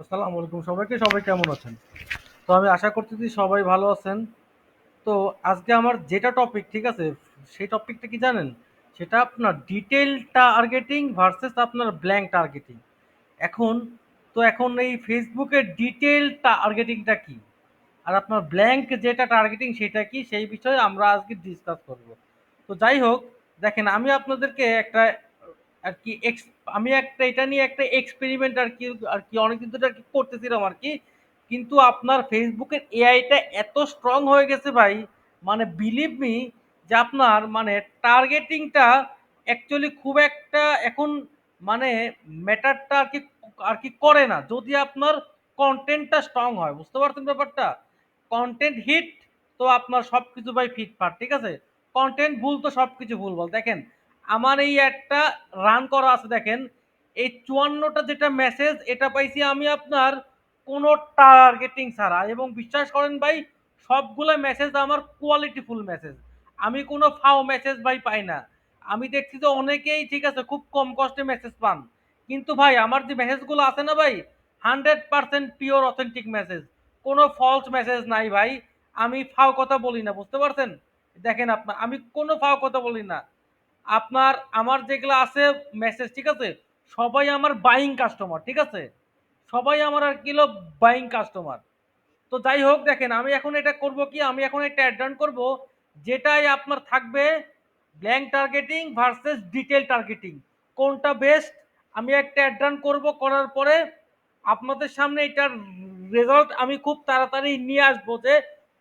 আসসালামু আলাইকুম সবাইকে, সবাই কেমন আছেন? তো আমি আশা করতেছি সবাই ভালো আছেন। তো আজকে আমার যেটা টপিক ঠিক আছে? সেই টপিকটা কি জানেন? সেটা আপনার ডিটেল টার্গেটিং ভার্সেস আপনার ব্ল্যাঙ্ক টার্গেটিং এখন, তো এখন এই ফেসবুকের ডিটেল টার্গেটিংটা কি? আর আপনার ব্ল্যাঙ্ক যেটা টার্গেটিং সেটা কি? সেই বিষয়ে আমরা আজকে ডিসকাস করব। তো যাই হোক, দেখেন, আমি আপনাদেরকে একটা আর কি এক্স আমি একটা, এটা নিয়ে একটা এক্সপেরিমেন্ট আর কি আর কি অনেকদিন ধরে আর কি করতেছিলাম আর কি। কিন্তু আপনার ফেসবুকের এআইটা এত স্ট্রং হয়ে গেছে ভাই মানে বিলিভ মি যে আপনার মানে টার্গেটিংটা অ্যাকচুয়ালি খুব একটা এখন মানে ম্যাটারটা আর কি আর কি করে না। যদি আপনার কন্টেন্টটা স্ট্রং হয়, বুঝতে পারছেন ব্যাপারটা? কন্টেন্ট হিট তো আপনার সব কিছু ভাই ফিটফাট ঠিক আছে? কন্টেন্ট ভুল তো সব কিছু ভুল, বল দেখেন। আমার এই একটা রান করা আছে দেখেন। এই চুয়ান্নটা যেটা মেসেজ এটা পাইছি আমি আপনার কোনো টার্গেটিং ছাড়া। এবং বিশ্বাস করেন ভাই, সবগুলো মেসেজ আমার কোয়ালিটিফুল মেসেজ আমি কোনো ফাও মেসেজ ভাই পাই না। আমি দেখছি যে অনেকেই ঠিক আছে, খুব কম কষ্টে মেসেজ পান। কিন্তু ভাই, আমার যে মেসেজগুলো আছে না ভাই hundred percent pure authentic message কোনো ফলস মেসেজ নাই ভাই। আমি ফাও কথা বলি না, বুঝতে পারছেন? দেখেন আপনার আমি কোনো ফাও কথা বলি না। আপনার, আমার যেগুলো আছে মেসেজ ঠিক আছে? সবাই আমার বাইং কাস্টমার ঠিক আছে? সবাই আমার আর কিলো বাইং কাস্টমার তো যাই হোক, দেখেন, আমি এখন এটা করব কি? আমি এখন একটা অ্যাড রান করব, যেটাই আপনার থাকবে blank targeting versus detail targeting কোনটা বেস্ট আমি একটা অ্যাড রান করব, করার পরে আপনাদের সামনে এটার রেজাল্ট আমি খুব তাড়াতাড়ি নিয়ে আসব যে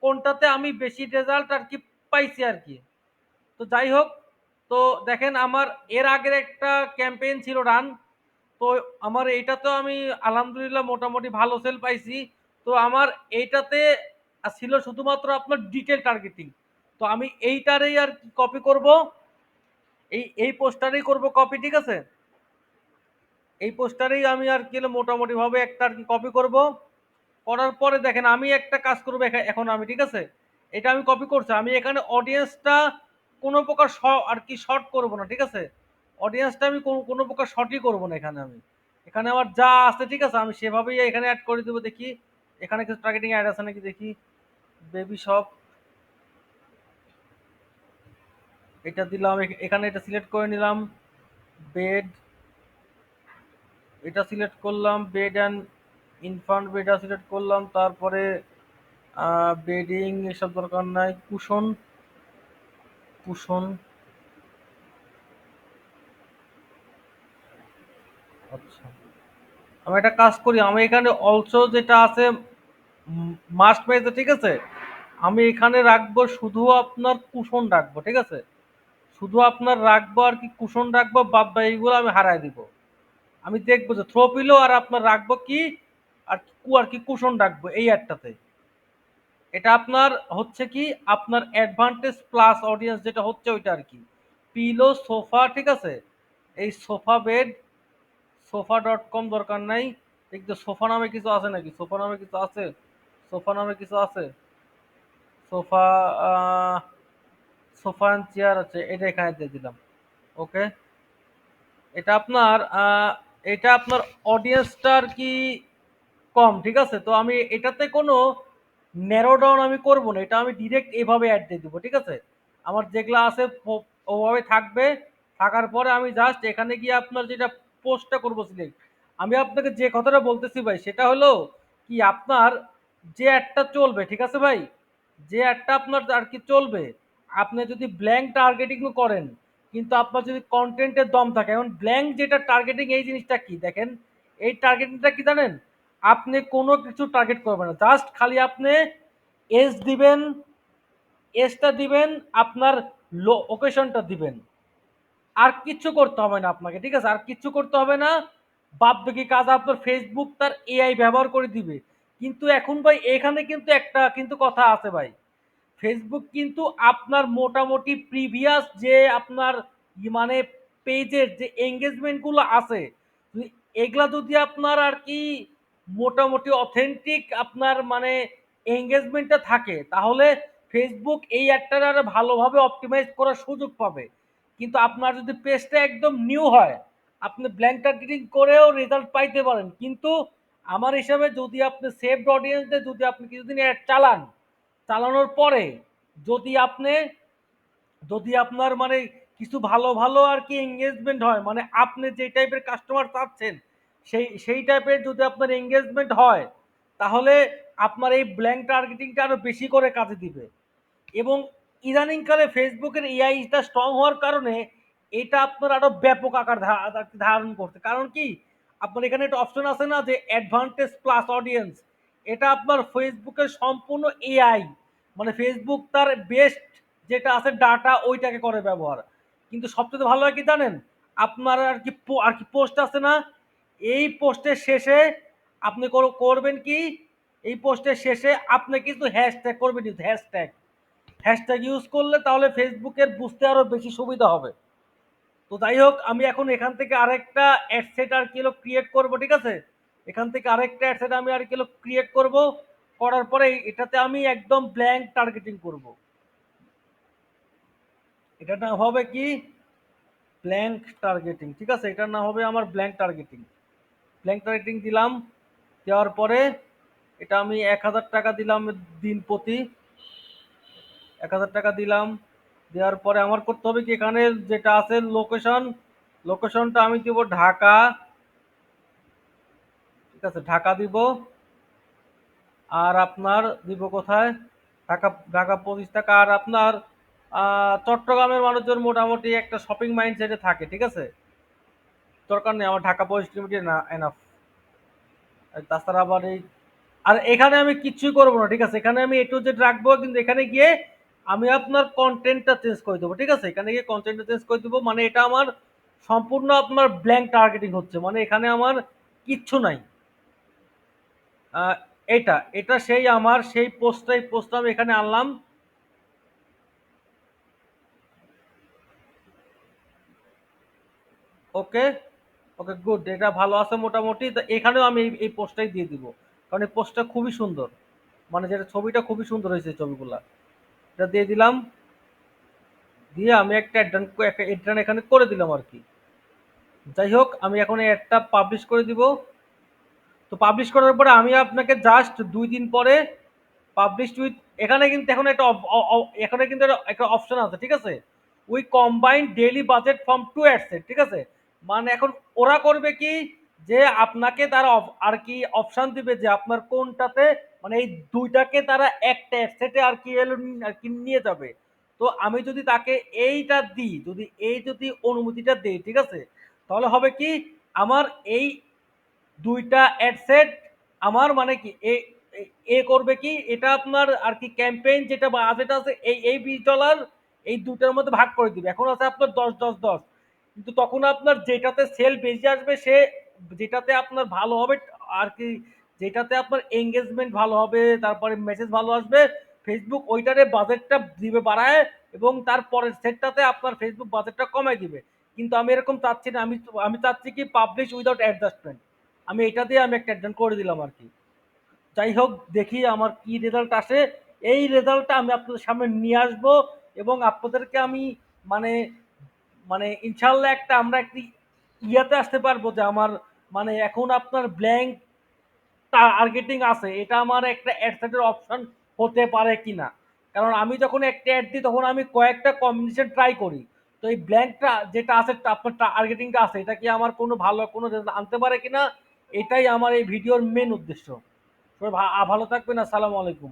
কোনটাতে আমি বেশি রেজাল্ট আর কি পাইছি আর কি। তো যাই হোক তো দেখেন আমার এর আগের একটা ক্যাম্পেইন ছিল রান তো আমার এইটাতেও আমি আলহামদুলিল্লাহ মোটামুটি ভালো সেল পাইছি। তো আমার এইটাতে ছিল শুধুমাত্র আপনার ডিটেল টার্গেটিং তো আমি এইটারই আর কি কপি করব? এই এই পোস্টারেই করব কপি ঠিক আছে? এই পোস্টারেই আমি আর কি মোটামুটি ভাবে একটা আর কি কপি করব। করার পরে দেখেন আমি একটা কাজ করব এখন আমি, ঠিক আছে? এটা আমি কপি করছি। আমি এখানে অডিয়েন্সটা কোনো প্রকার আর কি শর্ট করব না, ঠিক আছে? অডিয়েন্সটা আমি কোনো প্রকার শর্টই করব না এখানে আমি। এখানে আমার যা আছে, ঠিক আছে? আমি সেভাবেই এখানে অ্যাড করে দেবো, দেখি। এখানে কিছু টার্গেটিং অ্যাড আছে নাকি, দেখি। বেবি শপ এটা দিলাম, এখ- এখানে এটা সিলেক্ট করে নিলাম। বেড এটা সিলেক্ট করলাম বেড অ্যান্ড ইনফান্ট বেডটা সিলেক্ট করলাম। তারপরে বেডিং এসব দরকার নাই। কুশন কুশন আচ্ছা। আমি একটা কাজ করি, আমি এখানে অলসো যেটা আছে মাস্ট মেজে ঠিক আছে? আমি এখানে রাখব শুধু আপনার কুশন রাখব, ঠিক আছে? শুধু আপনার রাখব আর কি কুশন রাখব বাদ এইগুলো আমি হারাই দিব। আমি দেখব যে থ্রো পিলো আর আপনার রাখব কি, আর কু, আর কি কুশন রাখব এই অ্যাডটাতে এটা আপনার হচ্ছে কি, আপনার অ্যাডভান্টেজ প্লাস অডিয়েন্স যেটা হচ্ছে ওইটা আর কি। পিলো সোফা ঠিক আছে? এই sofa bed sofa dot com দরকার নাই। দেখতে সোফা নামে কিছু আছে নাকি? সোফা নামে কিছু আছে? সোফা নামে কিছু আছে? সোফা সোফা চেয়ার আছে। এটা এখানে দিয়ে দিলাম। ওকে এটা আপনার এটা আপনার অডিয়েন্সটার কি কম, ঠিক আছে? তো আমি এটাতে কোনো ন্যারো ডাউন আমি করব না, এটা আমি ডিরেক্ট এভাবে অ্যাড দিয়ে দেবো, ঠিক আছে? আমার যেগুলো আছে ওভাবে থাকবে, থাকার পরে আমি জাস্ট এখানে গিয়ে আপনার যেটা পোস্টটা করব সিলেক্ট আমি আপনাকে যে কথাটা বলতেছি ভাই, সেটা হলো কি আপনার যে অ্যাডটা চলবে, ঠিক আছে ভাই? যে অ্যাডটা আপনার আর কি চলবে, আপনি যদি ব্ল্যাঙ্ক টার্গেটিং করেন, কিন্তু আপনার যদি কন্টেন্টের দম থাকে, এখন ব্ল্যাঙ্ক যেটা টার্গেটিং এই জিনিসটা কি? দেখেন, এই টার্গেটিংটা কি জানেন? আপনি কোনো কিছু টার্গেট করবেন না। জাস্ট খালি আপনি এস দিবেন এসটা দিবেন, আপনার লো লোকেশনটা দিবেন। আর কিচ্ছু করতে হবে না আপনাকে, ঠিক আছে? আর কিচ্ছু করতে হবে না। বাদ বাকি কাজ আপনার ফেসবুক তার এআই ব্যবহার করে দিবে। কিন্তু এখন ভাই, এখানে কিন্তু একটা কিন্তু কথা আছে ভাই। ফেসবুক কিন্তু আপনার মোটামুটি প্রিভিয়াস যে আপনার মানে পেজের যে এঙ্গেজমেন্টগুলো আছে, এগুলা যদি আপনার আর কি মোটামুটি অথেন্টিক আপনার মানে এঙ্গেজমেন্টটা থাকে, তাহলে ফেসবুক এই অ্যাডটার আরও ভালোভাবে অপটিমাইজ করার সুযোগ পাবে। কিন্তু আপনার যদি পেজটা একদম নিউ হয়, আপনি ব্ল্যাঙ্ক টার্গেটিং করেও রেজাল্ট পাইতে পারেন। কিন্তু আমার হিসাবে যদি আপনি সেভড অডিয়েন্সদের যদি আপনি কিছুদিন অ্যাড চালান, চালানোর পরে যদি আপনি, যদি আপনার মানে কিছু ভালো ভালো আর কি এঙ্গেজমেন্ট হয় মানে আপনি যে টাইপের কাস্টমার চাচ্ছেন সেই সেই টাইপের যদি আপনার এঙ্গেজমেন্ট হয়, তাহলে আপনার এই ব্ল্যাঙ্ক টার্গেটিংটা আরও বেশি করে কাজে দিবে। এবং ইদানিংকালে ফেসবুকের এআইটা স্ট্রং হওয়ার কারণে এটা আপনার আরও ব্যাপক আকার ধারণ করতে কারণ কি? আপনার এখানে একটা অপশন আছে না যে অ্যাডভান্টেজ প্লাস অডিয়েন্স এটা আপনার ফেসবুকের সম্পূর্ণ এআই মানে ফেসবুক তার বেস্ট যেটা আছে ডাটা ওইটাকে করে ব্যবহার। কিন্তু সবচেয়ে ভালো হয় কি জানেন? আপনার আর কি আর কি পোস্ট আছে না এই পোস্টের শেষে আপনি কর- করবেন কি? এই পোস্টের শেষে আপনি কিন্তু হ্যাশট্যাগ করবেন হ্যাশট্যাগ হ্যাশট্যাগ ইউজ করলে তাহলে ফেসবুকের বুঝতে আরও বেশি সুবিধা হবে। তো যাই হোক, আমি এখন এখান থেকে আরেকটা অ্যাডসেট আর কিলো ক্রিয়েট করব, ঠিক আছে? এখান থেকে আরেকটা অ্যাডসেট আমি আর কিলো ক্রিয়েট করব। করার পরে এটাতে আমি একদম ব্ল্যাঙ্ক টার্গেটিং করব। এটার নাম হবে কি? ব্ল্যাঙ্ক টার্গেটিং ঠিক আছে? এটার নাম হবে আমার ব্ল্যাঙ্ক টার্গেটিং ব্ল্যাঙ্ক টার্গেটিং দিলাম, দেওয়ার পরে এটা আমি এক হাজার টাকা দিলাম দিন প্রতি। এক হাজার টাকা দিলাম, দেওয়ার পরে আমার করতে হবে কি, এখানে যেটা আছে লোকেশন লোকেশনটা আমি দিব ঢাকা। ঠিক আছে, ঢাকা দিব। আর আপনার দিব কোথায়? ঢাকা ঢাকা পঁচিশ টাকা। আর আপনার চট্টগ্রামের মানুষজন মোটামুটি একটা শপিং মাইন্ড সেটে থাকে, ঠিক আছে? দরকার নেই আমার ঢাকা পঁচিশ কিলোমিটার না এনাফ তাছাড়া আবার এই, আর এখানে আমি কিচ্ছুই করব না, ঠিক আছে? এখানে আমি এটু জেড রাখব, কিন্তু এখানে গিয়ে আমি আপনার কন্টেন্টটা চেঞ্জ করে দেবো, ঠিক আছে? এখানে গিয়ে কন্টেন্টটা চেঞ্জ করে দেবো মানে এটা আমার সম্পূর্ণ আপনার ব্ল্যাঙ্ক টার্গেটিং হচ্ছে মানে এখানে আমার কিচ্ছু নাই। এটা এটা সেই আমার, সেই পোস্টটাই পোস্টটা আমি এখানে আনলাম। ওকে ওকে গুড এটা ভালো আছে মোটামুটি। তো এখানেও আমি এই পোস্টটাই দিয়ে দিব। কারণ এই পোস্টটা খুবই সুন্দর। মানে যেটা ছবিটা খুবই সুন্দর হয়েছে ছবিগুলা। এটা দিয়ে দিলাম। দিয়ে আমি একটা অ্যাডান একটা অ্যাডান এখানে করে দিলাম আর কি। যাই হোক, আমি এখন এই অ্যাডটা পাবলিশ করে দিব। তো পাবলিশ করার পরে আমি আপনাকে জাস্ট দুই দিন পরে পাবলিশ উইথ এখানে কিন্তু এখন একটা এখানে কিন্তু একটা- অপশন আছে, ঠিক আছে? We combine daily budget from to ad set ঠিক আছে? মানে এখন ওরা করবে কি? যে আপনাকে তারা আর কি অপশান দিবে যে আপনার কোনটাতে মানে এই দুইটাকে তারা একটা অ্যাডসেটে আর কি আর কি নিয়ে যাবে। তো আমি যদি তাকে এইটা দিই, যদি এই যদি অনুমতিটা দিই, ঠিক আছে? তাহলে হবে কি? আমার এই দুইটা অ্যাডসেট আমার মানে কি, এ করবে কি? এটা আপনার আর কি ক্যাম্পেইন যেটা বাজেট আছে, এই এই বিশ ডলার এই দুটার মধ্যে ভাগ করে দিবে। এখন আছে আপনার দশ দশ দশ। কিন্তু তখন আপনার যেটাতে সেল বেশি আসবে, সে যেটাতে আপনার ভালো হবে আর কি, যেটাতে আপনার এঙ্গেজমেন্ট ভালো হবে, তারপরে মেসেজ ভালো আসবে ফেসবুক ওইটারে বাজেটটা দিবে বাড়ায় এবং তারপরের সেটটাতে আপনার ফেসবুক বাজেটটা কমায় দিবে। কিন্তু আমি এরকম চাচ্ছি না, আমি আমি চাচ্ছি কি পাবলিশ উইদাউট অ্যাডজাস্টমেন্ট আমি এটা দিয়ে আমি একটা অ্যাডজাস্ট করে দিলাম আর কি। যাই হোক, দেখি আমার কি রেজাল্ট আসে। এই রেজাল্টটা আমি আপনাদের সামনে নিয়ে আসব এবং আপনাদেরকে আমি মানে মানে ইনশাল্লাহ একটা আমরা একটি ইয়াতে আসতে পারব যে আমার মানে এখন আপনার ব্ল্যাঙ্ক টার্গেটিং আছে, এটা আমার একটা অ্যাডসেটের অপশন হতে পারে কি না কারণ আমি যখন একটা অ্যাড দিই, তখন আমি কয়েকটা কম্বিনেশন ট্রাই করি। তো এই ব্ল্যাঙ্কটা যেটা আছে, আপনার টার্গেটিংটা আছে, এটা কি আমার কোনো ভালো কোনো আনতে পারে কি না এটাই আমার এই ভিডিওর মেন উদ্দেশ্য। ভালো থাকবেন, আসসালামু আলাইকুম।